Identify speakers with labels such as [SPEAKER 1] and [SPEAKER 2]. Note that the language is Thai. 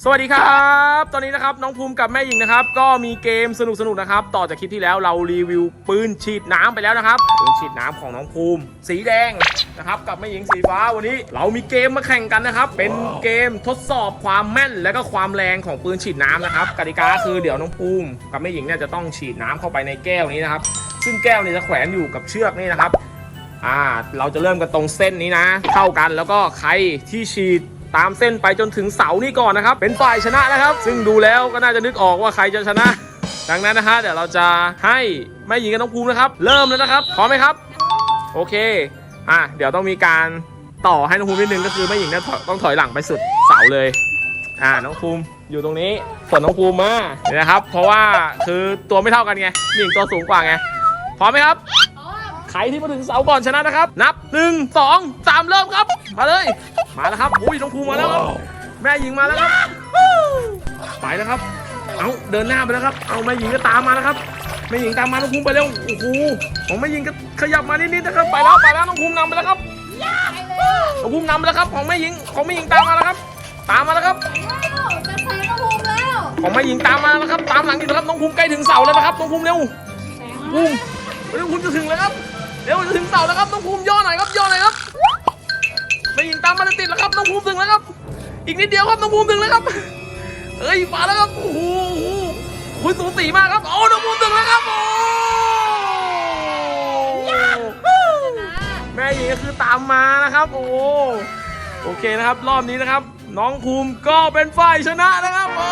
[SPEAKER 1] สวัสดีครับ ตอนนี้นะครับน้องภูมิกับแม่หญิงนะครับ ก็มีเกมสนุกๆนะครับ ต่อจากคลิปที่แล้วเรารีวิวปืนฉีดน้ำไปแล้วนะครับปืนฉีดน้ำของน้องภูมิ สีแดงนะครับกับแม่หญิงสีฟ้าวันนี้ เรามีเกมมาแข่งกันนะครับ เป็นเกมทดสอบความแม่นและก็ความแรงของปืนฉีดน้ำนะครับกติกาคือเดี๋ยวน้องภูมิกับแม่หญิงเนี่ยจะต้องฉีดน้ำเข้าไปในแก้วนี้นะครับ ซึ่งแก้วเนี่ยจะแขวนอยู่กับเชือกนี่นะครับอ่าเราจะเริ่มกันตรงเส้นนี้นะเท่ากันแล้วก็ใครที่ฉีด ตามเส้นไปจนถึงเสานี่ก่อนนะครับ เป็นฝ่ายชนะนะครับ ซึ่งดูแล้วก็น่าจะนึกออกว่าใครจะชนะ ดังนั้นนะฮะเดี๋ยวเราจะให้แม่หญิงกับน้องภูมินะครับ เริ่มแล้วนะครับพร้อมไหมครับ โอเคอะเดี๋ยวต้องมีการต่อให้น้องภูมินิดนึงก็คือแม่หญิงเนี่ยถอยต้องถอยหลังไปสุดเสาเลยอ่าน้องภูมิอยู่ตรงนี้ส่วนน้องภูมิมาเนี่ยนะครับ เพราะว่าคือตัวไม่เท่ากันไงแม่หญิงตัวสูงกว่าไงพร้อมไหมครับใครที่มาถึงเสาก่อนชนะนะครับ นับหนึ่งสองสามเริ่มครับ มาเลย มาแล้วครับอุ้ยน้องภูมิมาแล้วครับแม่หญิงมาแล้วครับไปแล้วครับ เอาเดินหน้าไปแล้วครับ เอาแม่หญิงก็ตามมาแล้วครับแม่หญิงตามมาน้องภูมิไปเร็วโอ้โหของแม่หญิงก็ขยับมานิดๆนะครับไปแล้วไปแล้วน้องภูมินำไปแล้วครับน้องภูมินำไปแล้วครับ ของแม่หญิงของแม่หญิงตามมาแล้วครับ ตามมาแล้วครับ
[SPEAKER 2] จะใช้กระพุ้งแล้ว
[SPEAKER 1] ของแม่หญิงตามมาแล้วครับ ตามหลังอยู่นะครับน้องภูมิใกล้ถึงเสาแล้วนะครับน้องภูมิเร็วภูมิเร็วภูมิจะถึงแล้วครับเร็วจะถึงเสาแล้วครับน้องภูมิย่อห ม่ยิงตามมาติดแล้วครับน้องภูมิถึงแล้วครับ อีกนิดเดียวครับน้องภูมิถึงแล้วครับเอ้ยมาแล้วครับโอ้โหโอ้โหคุยสูสีมากครับโอ้น้องภูมิถึงแล้วครับโอ้แม่หญิงก็คือตามมานะครับ โอ้โอเคนะครับ รอบนี้นะครับ น้องภูมิก็เป็นฝ่ายชนะนะครับโอ้ย